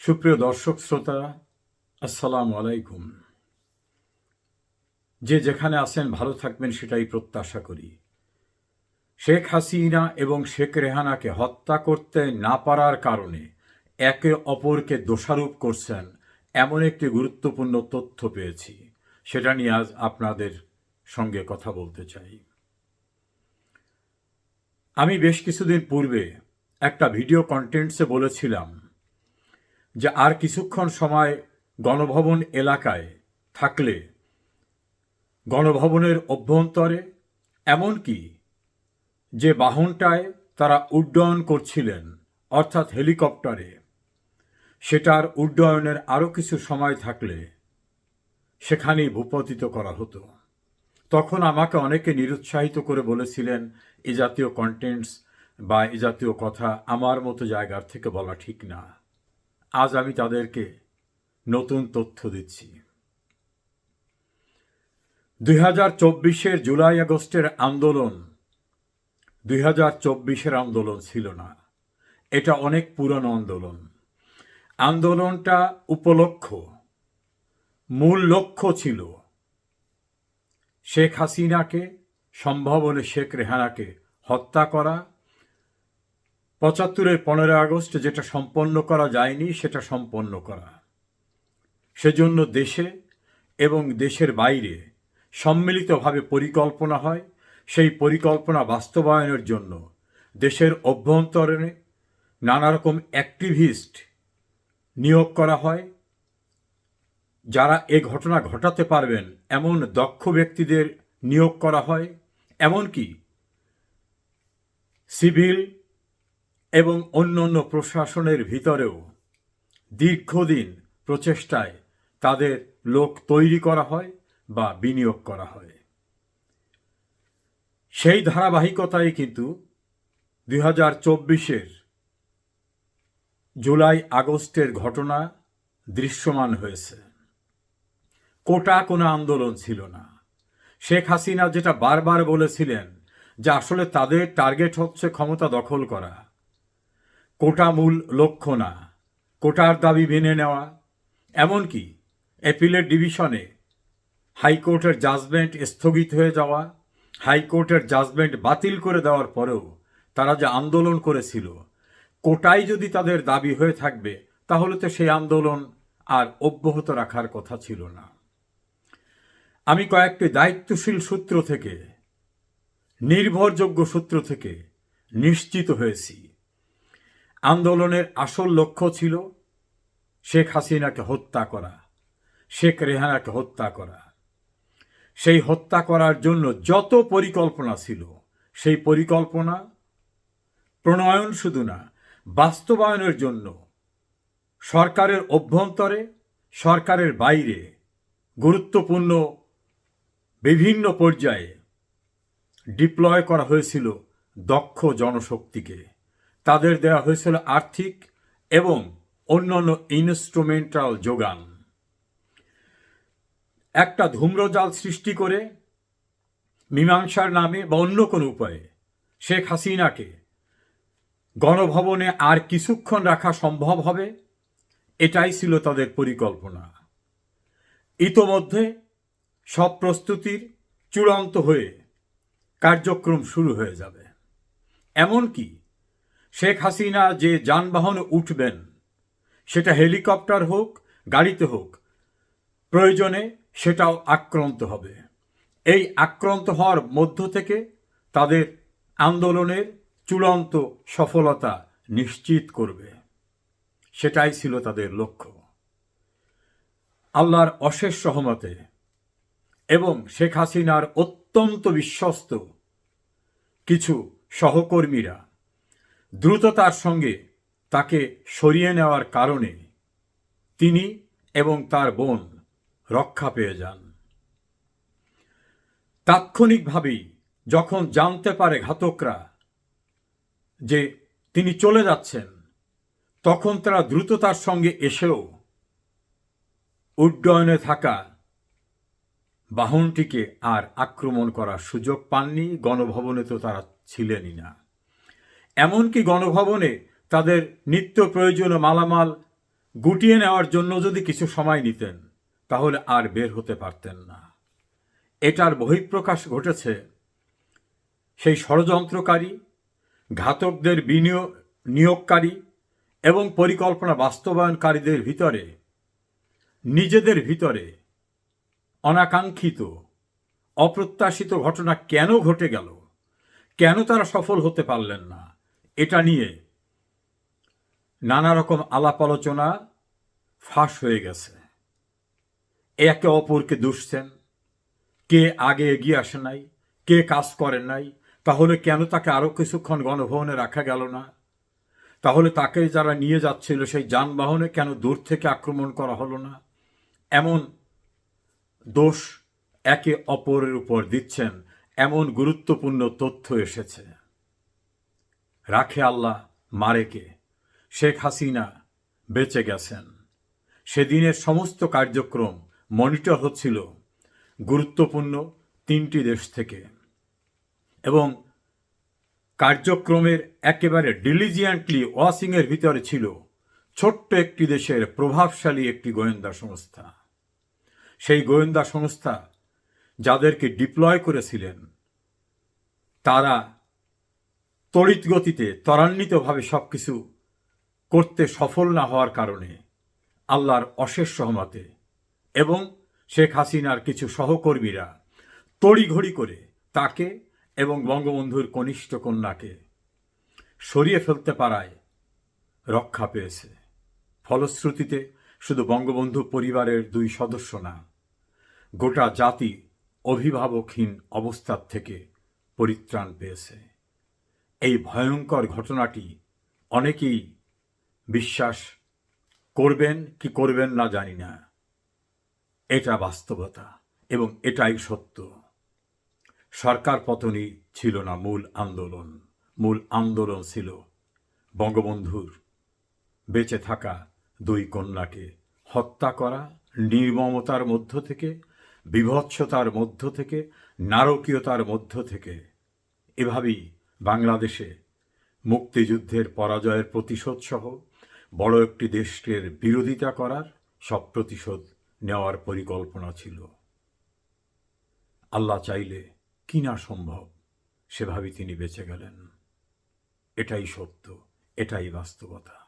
সুপ্রিয় দর্শক, শ্রোতা, আসসালামু আলাইকুম। যে যেখানে আছেন, ভালো থাকবেন, সেটাই প্রত্যাশা করি। শেখ হাসিনা এবং শেখ রেহানাকে হত্যা করতে না পারার কারণে একে অপরকে দোষারোপ করছেন এমন একটি গুরুত্বপূর্ণ তথ্য পেয়েছি। সেটা নিয়ে আজ আপনাদের সঙ্গে কথা বলতে চাই। আমি বেশ কিছুদিন পূর্বে একটা ভিডিও কন্টেন্টসে বলেছিলাম যে আর কিছুক্ষণ সময় গণভবন এলাকায় থাকলে গণভবনের অভ্যন্তরে, এমনকি যে বাহনটায় তারা উড্ডয়ন করছিলেন, অর্থাৎ হেলিকপ্টারে, সেটার উড্ডয়নের আরও কিছু সময় থাকলে সেখানেই ভূপতিত করা হতো। তখন আমাকে অনেকে নিরুৎসাহিত করে বলেছিলেন, এ জাতীয় কন্টেন্টস বা এ জাতীয় কথা আমার মতো জায়গার থেকে বলা ঠিক না। আজ আমি তাদেরকে নতুন তথ্য দিচ্ছি। দুই হাজার চব্বিশের জুলাই আগস্টের আন্দোলন দুই হাজার চব্বিশের আন্দোলন ছিল না। এটা অনেক পুরনো আন্দোলন। আন্দোলনটা উপলক্ষ, মূল লক্ষ্য ছিল শেখ হাসিনাকে সম্ভব হলে শেখ রেহানাকে হত্যা করা পঁচাত্তরের পনেরো আগস্ট যেটা সম্পন্ন করা যায়নি, সেটা সম্পন্ন করা। সেজন্য দেশে এবং দেশের বাইরে সম্মিলিতভাবে পরিকল্পনা হয়। সেই পরিকল্পনা বাস্তবায়নের জন্য দেশের অভ্যন্তরণে নানা রকম অ্যাক্টিভিস্ট নিয়োগ করা হয়। যারা এ ঘটনা ঘটাতে পারবেন, এমন দক্ষ ব্যক্তিদের নিয়োগ করা হয়। এমনকি সিভিল এবং অন্য অন্য প্রশাসনের ভিতরেও দীর্ঘদিন প্রচেষ্টায় তাদের লোক তৈরি করা হয় বা বিনিয়োগ করা হয়। সেই ধারাবাহিকতায় কিন্তু দুই হাজার চব্বিশের জুলাই আগস্টের ঘটনা দৃশ্যমান হয়েছে। কোটা কোনো আন্দোলন ছিল না। শেখ হাসিনা যেটা বারবার বলেছিলেন যে আসলে তাদের টার্গেট হচ্ছে ক্ষমতা দখল করা। কোটা মূল লক্ষ্য না। কোটার দাবি মেনে নেওয়া। এমনকি অ্যাপিলের ডিভিশনে হাইকোর্টের জাজমেন্ট স্থগিত হয়ে যাওয়া, হাইকোর্টের জাজমেন্ট বাতিল করে দেওয়ার পরেও তারা যে আন্দোলন করেছিল, কোটাই যদি তাদের দাবি হয়ে থাকবে, তাহলে তো সেই আন্দোলন আর অব্যাহত রাখার কথা ছিল না। আমি কয়েকটি দায়িত্বশীল সূত্র থেকে, নির্ভরযোগ্য সূত্র থেকে নিশ্চিত হয়েছি। আন্দোলনের আসল লক্ষ্য ছিল শেখ হাসিনাকে হত্যা করা, শেখ রেহানাকে হত্যা করা। সেই হত্যা করার জন্য যত পরিকল্পনা ছিল, সেই পরিকল্পনা প্রণয়ন শুধু না, বাস্তবায়নের জন্য সরকারের অভ্যন্তরে, সরকারের বাইরে গুরুত্বপূর্ণ বিভিন্ন পর্যায়ে ডিপ্লয় করা হয়েছিল দক্ষ জনশক্তিকে। তাদের দেওয়া হয়েছিল আর্থিক এবং অন্যান্য ইনস্ট্রুমেন্টাল যোগান। একটা ধূম্রজাল সৃষ্টি করে মীমাংসার নামে বা অন্য কোনো উপায়ে শেখ হাসিনাকে গণভবনে আর কিছুক্ষণ রাখা সম্ভব হবে, এটাই ছিল তাদের পরিকল্পনা। ইতোমধ্যে সব প্রস্তুতির চূড়ান্ত হয়ে কার্যক্রম শুরু হয়ে যাবে। এমনকি শেখ হাসিনা যে যানবাহন উঠবেন, সেটা হেলিকপ্টার হোক, গাড়িতে হোক, প্রয়োজনে সেটাও আক্রান্ত হবে। এই আক্রান্ত হওয়ার মধ্য থেকে তাদের আন্দোলনের চূড়ান্ত সফলতা নিশ্চিত করবে। সেটাই ছিল তাদের লক্ষ্য। আল্লাহর অশেষ সহমতে এবং শেখ হাসিনার অত্যন্ত বিশ্বস্ত কিছু সহকর্মীরা দ্রুততার সঙ্গে তাকে সরিয়ে নেওয়ার কারণে তিনি এবং তার বোন রক্ষা পেয়ে যান। তাৎক্ষণিকভাবেই যখন জানতে পারে ঘাতকরা যে তিনি চলে যাচ্ছেন, তখন তারা দ্রুততার সঙ্গে এসেও উড্ডয়নে থাকা বাহনটিকে আর আক্রমণ করার সুযোগ পাননি, গণভবনে তো তারা ছিলেনই না। এমনকি গণভবনে তাদের নিত্য প্রয়োজনীয় মালামাল গুটিয়ে নেওয়ার জন্য যদি কিছু সময় নিতেন, তাহলে আর বের হতে পারতেন না। এটার বহিঃপ্রকাশ ঘটেছে সেই ষড়যন্ত্রকারী, ঘাতকদের বিনিয়োগ নিয়োগকারী এবং পরিকল্পনা বাস্তবায়নকারীদের ভিতরে, নিজেদের ভিতরে অনাকাঙ্ক্ষিত, অপ্রত্যাশিত ঘটনা কেন ঘটে গেল? কেন তারা সফল হতে পারলেন না? এটা নিয়ে নানা রকম আলাপ আলোচনা ফাঁস হয়ে গেছে। একে অপরকে দুষছেন। কে আগে এগিয়ে আসে নাই, কে কাজ করেন নাই, তাহলে কেন তাকে আরও কিছুক্ষণ গণভবনে রাখা গেল না? তাহলে তাকে যারা নিয়ে যাচ্ছিল সেই যানবাহনে কেন দূর থেকে আক্রমণ করা হলো না? এমন দোষ একে অপরের উপর দিচ্ছেন, এমন গুরুত্বপূর্ণ তথ্য এসেছে। রাখে আল্লাহ মারেকে। শেখ হাসিনা বেঁচে গেছেন। সেদিনের সমস্ত কার্যক্রম মনিটর হচ্ছিল গুরুত্বপূর্ণ তিনটি দেশ থেকে। এবং কার্যক্রমের একেবারে ডিলিজিয়েন্টলি ওয়াশিংয়ের ভিতরে ছিল ছোট্ট একটি দেশের প্রভাবশালী একটি গোয়েন্দা সংস্থা। সেই গোয়েন্দা সংস্থা যাদেরকে ডিপ্লয় করেছিলেন, তারা তড়িৎ গতিতে ত্বরান্বিতভাবে সবকিছু করতে সফল না হওয়ার কারণে আল্লাহর অশেষ সহমতে এবং শেখ হাসিনার কিছু সহকর্মীরা তড়িঘড়ি করে তাকে এবং বঙ্গবন্ধুর কনিষ্ঠ কন্যাকে সরিয়ে ফেলতে পারায় রক্ষা পেয়েছে। ফলশ্রুতিতে শুধু বঙ্গবন্ধু পরিবারের দুই সদস্য না, গোটা জাতি অভিভাবকহীন অবস্থার থেকে পরিত্রাণ পেয়েছে। এই ভয়ঙ্কর ঘটনাটি অনেকেই বিশ্বাস করবেন কি করবেন না জানি না। এটা বাস্তবতা এবং এটাই সত্য। সরকার পতনই ছিল না মূল আন্দোলন। মূল আন্দোলন ছিল বঙ্গবন্ধুর বেঁচে থাকা দুই কন্যাকে হত্যা করা, নির্মমতার মধ্য থেকে, বিভৎসতার মধ্য থেকে, নারকীয়তার মধ্য থেকে। এভাবেই বাংলাদেশে মুক্তিযুদ্ধের পরাজয়ের প্রতিশোধ সহ বড় একটি দেশের বিরোধিতা করার সব প্রতিশোধ নেওয়ার পরিকল্পনা ছিল। আল্লাহ চাইলে কি না সম্ভব সেভাবে তিনি বেঁচে গেলেন। এটাই সত্য, এটাই বাস্তবতা।